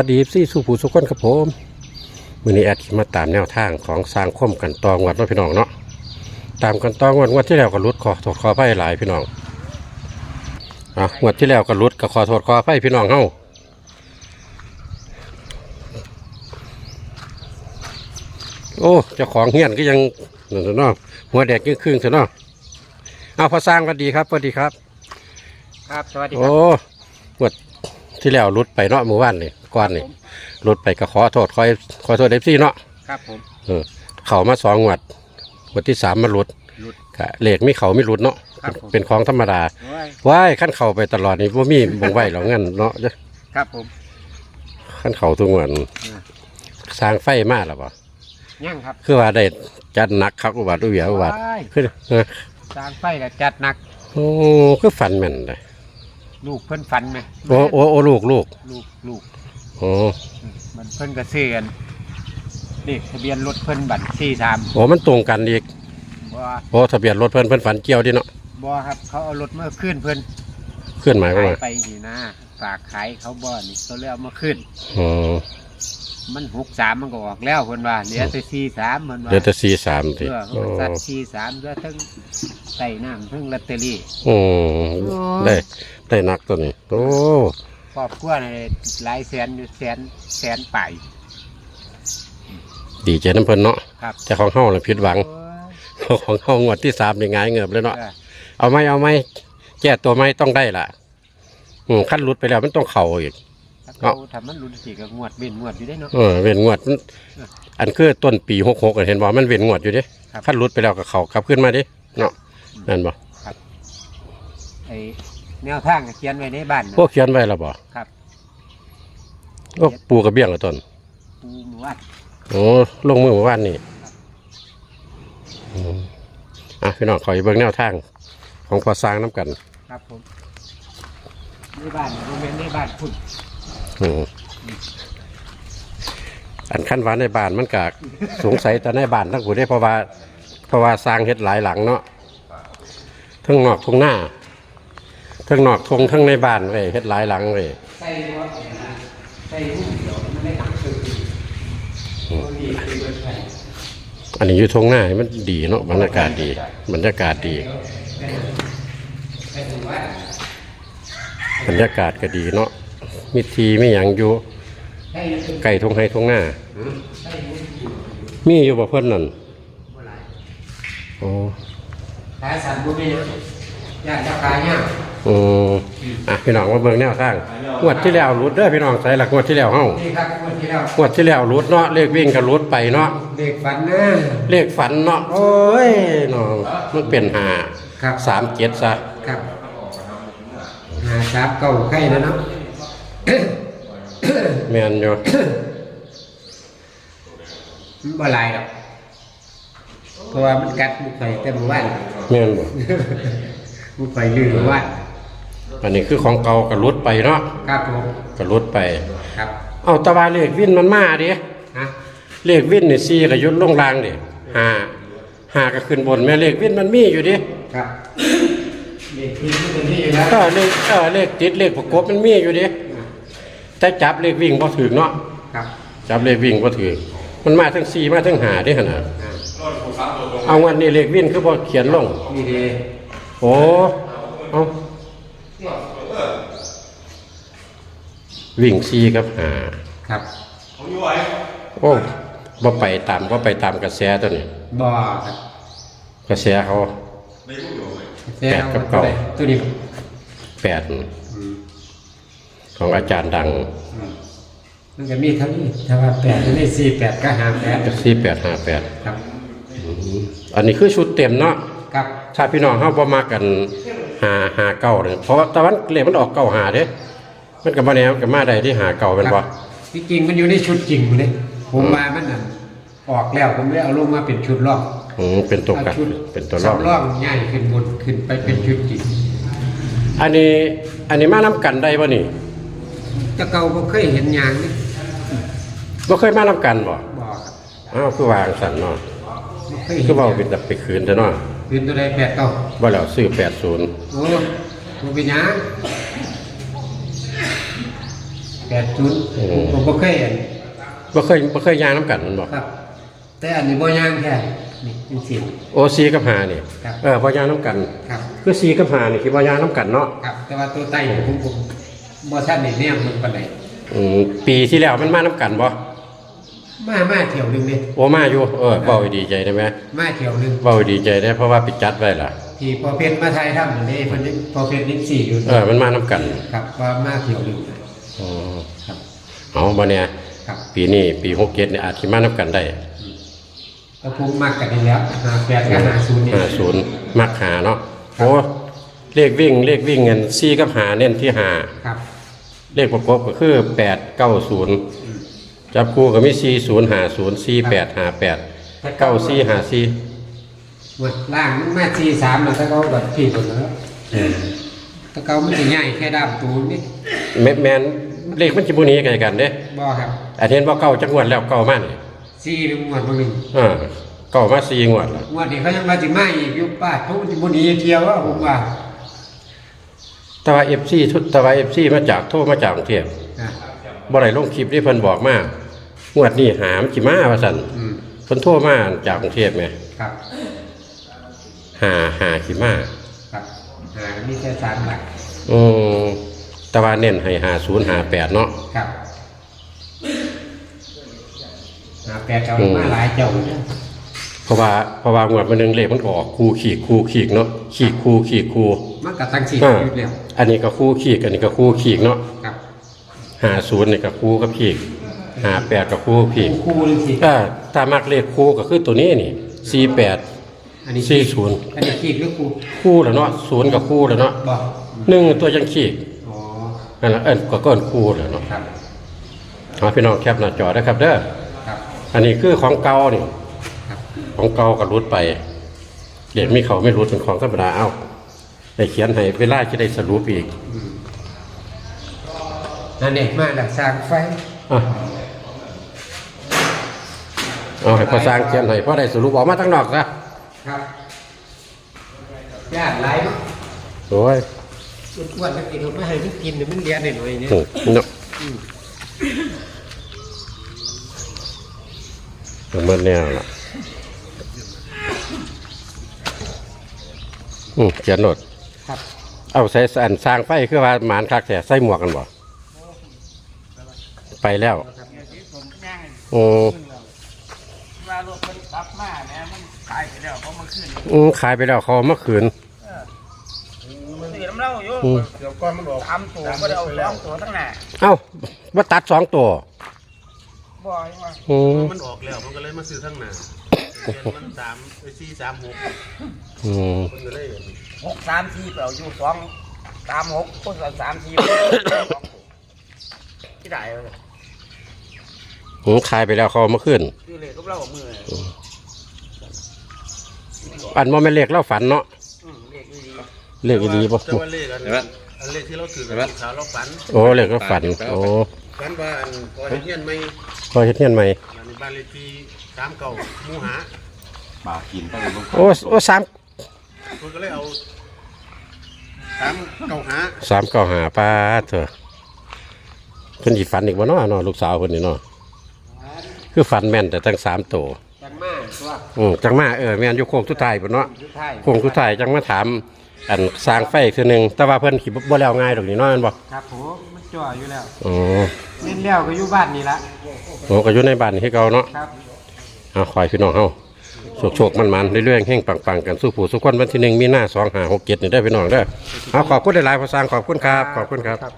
วัสดีซี่สุภูสุขคนครับผมมือนี้แอดสิมาตามแนวทางของสร้างคมกันตองวัดเนาะพี่น้องเนาะตามกันตองวัดงวดที่แล้วก็รุดขอโทษขอไฟหลายพี่น้องอะงวดที่แล้วก็รุดก็ขอโทษขอไฟพี่น้องเฮาโอ้เจ้าของเฮียนก็ยังนั่นซะเนาะหัวแดกยิ่งครึ่งซะเนาะเอาพอสร้างสวัสดีครับสวัสดีครับ ครับสวัสดีคโอ้รับงวดที่แล้วรุดไปเนาะเมื่อวานนี่ ก่อนนี่ผมรุดไปก็ขอโทษขอขอโทษเอฟซีเนาะครับผมเออเขามาสองงวดงวดที่สามมารุดหลุดกะเหล็กไม่เขาไม่รุดเนาะครับผม เป็นของธรรมดาโอ้ยว้ายขั้นเข่าไปตลอดนี่ว่ามีบงไหวหรอกงั้นเนาะครับผม ขั้นเข่าทุกงวดอ่าสร้างไฟมาแล้วปะยังครับคือว่าได้จัดหนักครับอุบัติอุเบียอุบัติว้ายคือเออสร้างไฟกับจัดหนัก โอ้คือฝันแม่นเลยลูกเพิ่นฝันไหมโอ้โอ้โอ้ลูกลูกลูกลูก โอ้มันเพิ่นก็ซื้อกันเลขทะเบียนรถเพิ่นบัตรสี่สามโอ้มันตรงกันอีกบ่โอ้ทะเบียนรถเพิ่นเพิ่นฝันเกี่ยวดิเนาะบ่ครับ เขาเอารถมาขึ้นเพิ่นขึ้นหมายก็ขายมาไปนี่นะฝากขายเขาบ่นี่เขาเลยเอามาขึ้นอ๋อมันหกสามมันก็ออกแล้วเพิ่นว่าเหลือแต่สี่สามเพิ่นว่าเดี๋ยวจะซีสามทีเพื่อเขาก็ซัดสี่สามแล้วทั้งใส่น้ำทั้งลอตเตอรี่โอ้ได้ได้นักตัวนี้โอ้ค รอบครัวนี่หลายแสนอยู่แสนแสนไปดีใจน้ำเพิ่นเนาะครับแต่ของเฮาเลยผิดหวัง โอ้ยของเฮางวดที่สามนี่หงายเงือบเลยเนาะ เออเอาไหมเอาไหมแก้ตัวไหมต้องได้ล่ะ อืมขั้นหลุดไปแล้วมันต้องเข่าอีก ถ้าเอ้าเขาทำมันรุนสีกับงวดเว้นงวดอยู่ได้เนาะ เออเว้นงวดอันคือต้นปีหกหกเห็นบอกมันเว้นงวดอยู่เดิครับขั้นหลุดไปแล้วก็เข่ากลับขึ้นมาดิเนาะนั่นบ่ไอ แนวทางก็เขียนไว้ในบ้านนะ พวกเขียนไว้แล้วบ่ครับ โอ้ปูกระเบี้ยงละต้นปูหมู่วัดโอ้ลงมือเมื่อวานนี่อืมอะพี่น้องขออีกเบิ่งแนวทาง ของพอสร้างน้ำกันครับผมในบ้านโรงเรียนในบ้านพุ่นอืมอันขั้นหวานในบ้านมันกะ สงสัยแต่ในบ้านทั้งผู้ได้เพราะว่าเพราะว่าสร้างเฮ็ดหลายหลังเนาะทั้งนอกทั้งหน้า ทั้งนอกทงทั้งในบ้านเว้ยเฮ็ดหลายหลังเว้ยใส่รถใส่หุ้มเดี๋ยวมันได้หนักสุดดีคือเบิดไปอันนี้อยู่ทงหน้ามันดีเนาะบรรยากาศดีบรรยากาศดีใส่หมู่วัดบรรยากาศก็ดีเนาะมีทีไม่หยังอยู่ใส่หุ้มไก่ทงไห้ทงหน้าใส่หุ้มมีอยู่บ่เพิ่นนั่นบ่หลายโอ้ขายสันบุญไม่เยอะญาติเจ้าขายเนี่ย อืมอะพี่น้องมาเบิ่งแนวทางงวดที่แล้วรุดเด้อพี่น้องใส่หลักงวดที่แล้วเฮานี่ครับงวดที่แล้วงวดที่แล้วรุดเนาะเลขวิ่งก็รุดไปเนาะเด็กฝันนะเลขฝันเนาะโอ้ยเนาะมันเป็นหาครับสามเจ็ดซะครับหาสามเก้าไข่นะเนาะแม่นอยู่มันบ่หลายดอกเพราะว่ามันกัดมุกไข่แต่หมู่บ้านแม่นบ่มุกไข่ลืมหมู่บ้าน อันนี้คือของเก่าก็รุดไปเนาะครับผมก็รุดไป ครับ เอาแตะวาเลขวินมันมาดิฮะเลขวินนี่4ก็ยุดลงล่างดิห้าห้าก็ขึ้นบนแม่เลขวินมันมีอยู่ดิครับเด็กที่มันจะนี่อยู่แล้วเออเลขเออเลขติดเลขประกบมันมีอยู่ดิแต่จับเลขวิ่งบ่ถึงเนาะครับ จับเลขวิ่งบ่ถึงมันมาทั้ง4มาทั้ง5ดิหั่นน่ะอ่าเอาวันนี้เลขวิ่งคือบ่เขียนลงนี่ดีโอ้เอา วิ่งซีกับหาครับโอ้บ่ไปตามบ่ไปตามกระแสตัวนี้บ่ครับกระแสเขาแปดกับเก้าตัวนี้แปดอืมของอาจารย์ดังอืมมันจะมีเท่านี้ถ้าว่าแปดตัวนี้สี่แปดก็หาแปดสี่แปดห้าแปดครับอันนี้คือชุดเต็มเนาะครับถ้าพี่น้องเฮาบ่มากันหาหาเก้าเนี่ยเพราะว่าตะวันเลขมันออกเก้าหาเด้ มันก็บ่แน่มันก็มาได้ที่หาเก้าเป็นบ่ที่จริงมันอยู่ในชุดจริงมันเลยผมมามันนั่นออกแล้วผมเลยเอาลงมาเป็นชุดรอบอืมเป็นตัวกันเอาชุดเป็นตัวรอบสำรองง่ายขึ้นบนขึ้นไปเป็นชุดจริง อันนี้อันนี้มานํกันได้บ่นี่แตะเก่าผมเคยเห็นอย่างนี้บ่เคยมานํกันบ่บอกครับอ้าวคือวางสั่นเนาะบ่เคยเห็นคือเว่าเป็นแบบไปคืนเถอะเนาะเป็นตัวใดแปดเก่าว่าแล้วซื้อแปดศูนย์โอ้ผมเป็นหยัง แปดศูนย์ผมบ่เคยเห็นบ่เคยบ่เคยย่างน้ำกันมันบอกครับ แต่อันนี้บ่ย่างแค่นี่เป็นสิโอซีกับหานี่ครับเออบ่ย่างน้ำกัน ครับคือซีกับหานี่คิดว่าย่างน้ำกันเนาะครับ แต่ว่าตัวไต้ผมผมบ่ทันได้แนมมันปานใดอืมปีที่แล้วมันมาน้ำกันบ่มามาเที่ยวหนึงนี่โอ้มาอยู่เออเบาให้ดีใจได้ไหมมาเที่ยวหนึงเบาให้ดีใจได้เพราะว่าไปจัดไว้ล่ะที่พอเพชรมาไทยทำนั่นเด้เพิ่นพอเพชรนี่สี่อยู่เออมันมาน้ำกัน ครับว่ามาเที่ยวหนึงอ๋อครับเอา บ่เนี่ยครับ ปีนี้ปีหกเจ็ดเนี่ยอาจสิมาน้ำกันได้ก็พุ่งมากกันนี่แล้วหาแปดกับหาศูนย์นี่ห้าศูนย์มักหาเนาะโอ้เลขวิ่งเลขวิ่งเงินซีกับหาเน้นที่หาครับเลขประกบก็คือแปดเก้าศูนย์จับคู่ก็มีสี่ศูนย์หาศูนย์สี่แปดหาแปดเก้าสี่หาสี่หมดล่างมันมาสี่สามแล้วถ้าเขาแบบพี่คนแล้วถ้าเขามันจะง่ายแค่ด้ามตูนนี่ แมแมน เลขมันจิบุนี้กันกันเด้บ่ครับอาเทนว่าเก้าจังหวัดแล้วเก้ามานี่สี่หนึ่งงวดบางหนึ่งอ่าเก้ามาสี่งวดแล้วงวดนี้เขายังมาจิมาอีกอยุบป้าทุกมันนี้เที่ยวว่าผมว่าแต่ว่าเอฟซีแต่ว่าเอฟซีมาจากโทรมาจากกรุงเทพอะบ่ได้ลงคลิปที่เพิ่นบอกมางวดนี้หามจิมาว่าซั่นอืมเพิ่นโทรมาจากกรุงเทพไงครับหาหาจิมาครับหามีแค่สามหลักอืม แต่ว่าเน้นให้หาศูนย์หาแปดเนาะ ครับหาแปดเจ้ามาหลายเจ้าเนี่ยเพราะว่าเพราะว่างวดมันหนึงเลขมันออกคูขีดคูขีดเนาะขีดคูขีดคูมันกับตั้งสี่อ่าอยู่แล้วอันนี้ก็คูขีดอันนี้ก็คูขีดเนาะครับหาศูนย์นี่ก็คูกับขีดหาแปดกับคูกับขีดคู่หนึงสิถ้าถ้ามักเลขคูก็คือตัวนี้นี่สี่แปดอันนี้สี่ศูนย์อันนี้ขีดหรือคู่คู่แล้วเนาะศูนย์กับคู่แล้วเนาะบอกหนึ่งตัวยังขีดอ๋อ นั่นแหละเอิ้นก็ก้อนคู่แล้วเนาะครับเอาพี่น้องแคปหน้าจอนะครับเด้อครับอันนี้คือของเก่านี่ครับของเก่าก็รุดไป เด็กมีเขาไม่รุดเป็นของธรรมดาเอ้าได้เขียนให้เวลาจะได้สรุปอีกนั่นเองมาหลักสร้างไฟอะเอาให้พอสร้างเขียนให้พอได้สรุปออกมาทั้งนอกซะครับญาติหลายเนาะโอ้ย อ้วนๆนักกินไม่ให้มันกินเดี๋ยวมันเลียนหน่อยๆเนี่ยโอ้เนาะเอามันแน่ละอืมเขียนโนดครับ เอาใส่อันสร้างไฟคือว่าหมานคักแต่ใส่หมวกกันบ่ไปแล้วผมย่างโอ้ว่ารถมันกลับมาเนี่ยมันขายไปแล้วเพราะมันขึ้นอืมขายไปแล้วเขาเอามาคืนมันตื่นน้ำเล่า อยู่อืม เดี๋ยวก่อนมันออกสามตัวก็ได้เอาสองตัวทั้งหน้าเอ้าว่าตัดสองตัวบ่อยว่าอืมมันออกแล้วมันก็เลยมาซื้อทั้งหน้ามันสามไอ้สี่สามหกอืมมันก็เลยหกสามสี่เปล่าอยู่สองสามหกคนละสามสี่ที่ได้เลยอืมขายไปแล้วเขาเอามาคืนคือเลยก็เล่ามืออันบ่แม่นเลขเราฝันเนาะอืมเรียกดี เลขดีบ่แต่ว่าเลขอันอันเลขที่เราถือกับลูกสาวเราฝันโอ้เลขเราฝัน โอ้ฝันว่าอันพอเฮ็ดเฮียนไม่พอเฮ็ดเฮียนใหม่ อันนี้บ้านเลขที่สามเก่าหมูหาโอ้โอ้สามมันก็เลยเอาสามเก่าหาสามเก้าหาป้าเถอะเพิ่นสิฝันอีกบ่เนาะเนาะลูกสาวเพิ่นนี่เนาะคือฝันแม่นแต่ตั้งสามตัวจังมาตัวอืมจังมาเออแม่นอยู่โค้งสุดท้ายพุ่นเนาะสุดท้ายโค้งสุดท้ายจังมาถาม อันสร้างไฟคือหนึงแต่ว่าเพิ่นสิบ่แล้วง่ายดอกนี่เนาะแม่นบ่ครับผมมันจ่ออยู่แล้วอ๋อเล่นแล้วก็อยู่บ้านนี่ละโอ้ก็อยู่ในบ้านนี่คือเก่าเนาะ ครับ เอาคอยพี่น้องเฮาโชคๆมันๆเรื่อยๆแห่งปังๆกันสู้ผู้สู้คนวันที่หนึ่งมีหน้า2 5 6 7นี่ได้อพี่น้องเด้อเอาขอบคุณหลายๆพอสร้างขอบคุณครับ ขอบคุณครับครับ